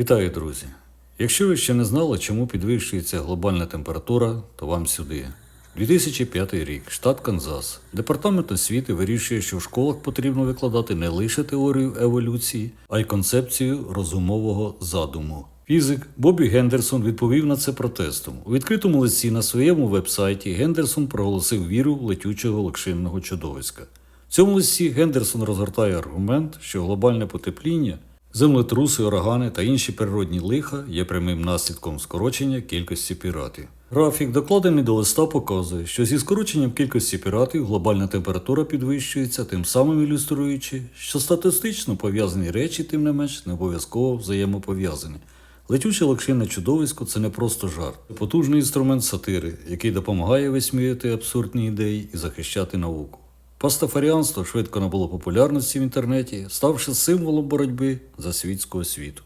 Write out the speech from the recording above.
Вітаю, друзі! Якщо ви ще не знали, чому підвищується глобальна температура, то вам сюди. 2005 рік, штат Канзас. Департамент освіти вирішує, що в школах потрібно викладати не лише теорію еволюції, а й концепцію розумового задуму. Фізик Бобі Гендерсон відповів на це протестом. У відкритому листі на своєму вебсайті Гендерсон проголосив віру в летючого локшинного чудовиська. В цьому листі Гендерсон розгортає аргумент, що глобальне потепління, землетруси, урагани та інші природні лиха є прямим наслідком скорочення кількості піратів. Графік, докладений до листа, показує, що зі скороченням кількості піратів глобальна температура підвищується, тим самим ілюструючи, що статистично пов'язані речі, тим не менш, не обов'язково взаємопов'язані. Летюче локшинне чудовисько це не просто жарт, це потужний інструмент сатири, який допомагає висміяти абсурдні ідеї і захищати науку. Пастафаріанство швидко набуло популярності в інтернеті, ставши символом боротьби за світську освіту.